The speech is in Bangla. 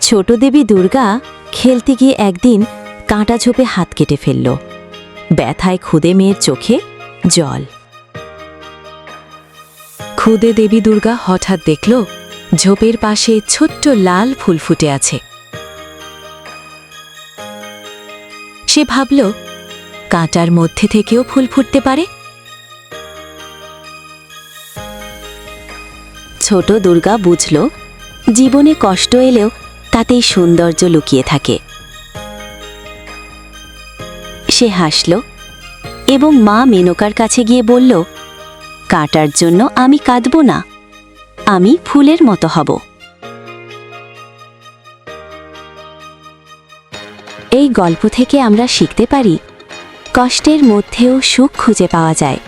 ছোট দেবী দুর্গা খেলতে গিয়ে একদিন কাঁটা ঝোপে হাত কেটে ফেলল। ব্যথায় খুদে মেয়ের চোখে জল। খুদে দেবী দুর্গা হঠাৎ দেখল ঝোপের পাশে ছোট্ট লাল ফুল ফুটে আছে। সে ভাবল, কাঁটার মধ্যে থেকেও ফুল ফুটতে পারে? ছোট দুর্গা বুঝল, জীবনে কষ্ট এলেও তাতেই সৌন্দর্য লুকিয়ে থাকে। সে হাসল এবং মা মেনকার কাছে গিয়ে বলল, কাটার জন্য আমি কাঁদব না, আমি ফুলের মতো হব। এই গল্প থেকে আমরা শিখতে পারি, কষ্টের মধ্যেও সুখ খুঁজে পাওয়া যায়।